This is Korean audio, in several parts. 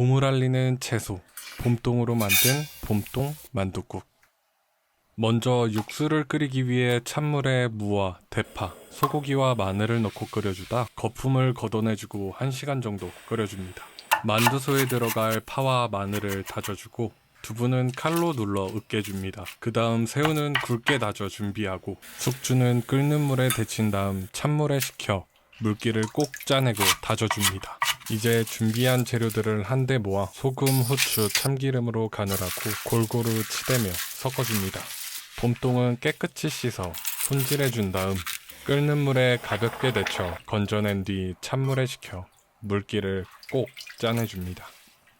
봄을 알리는 채소, 봄동으로 만든 봄동 만둣국. 먼저 육수를 끓이기 위해 찬물에 무와 대파, 소고기와 마늘을 넣고 끓여주다 거품을 걷어내주고 1시간 정도 끓여줍니다. 만두소에 들어갈 파와 마늘을 다져주고 두부는 칼로 눌러 으깨줍니다. 그 다음 새우는 굵게 다져 준비하고 숙주는 끓는 물에 데친 다음 찬물에 식혀 물기를 꼭 짜내고 다져줍니다. 이제 준비한 재료들을 한데 모아 소금, 후추, 참기름으로 간을 하고 골고루 치대며 섞어줍니다. 봄동은 깨끗이 씻어 손질해 준 다음 끓는 물에 가볍게 데쳐 건져낸 뒤 찬물에 식혀 물기를 꼭 짜내줍니다.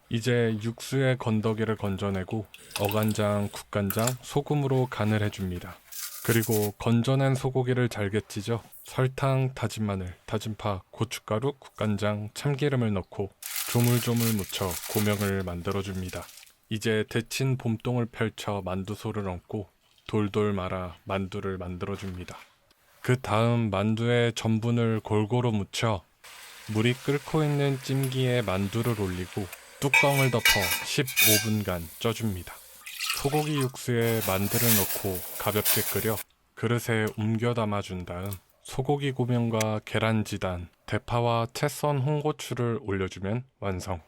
이제 육수의 건더기를 건져내고 어간장, 국간장, 소금으로 간을 해줍니다. 그리고 건져낸 소고기를 잘게 찢어 설탕, 다진 마늘, 다진 파, 고춧가루, 국간장, 참기름을 넣고 조물조물 묻혀 고명을 만들어줍니다. 이제 데친 봄동을 펼쳐 만두소를 얹고 돌돌 말아 만두를 만들어줍니다. 그 다음 만두에 전분을 골고루 묻혀 물이 끓고 있는 찜기에 만두를 올리고 뚜껑을 덮어 15분간 쪄줍니다. 소고기 육수에 만두를 넣고 가볍게 끓여 그릇에 옮겨 담아준 다음 소고기 고명과 계란 지단, 대파와 채썬 홍고추를 올려주면 완성.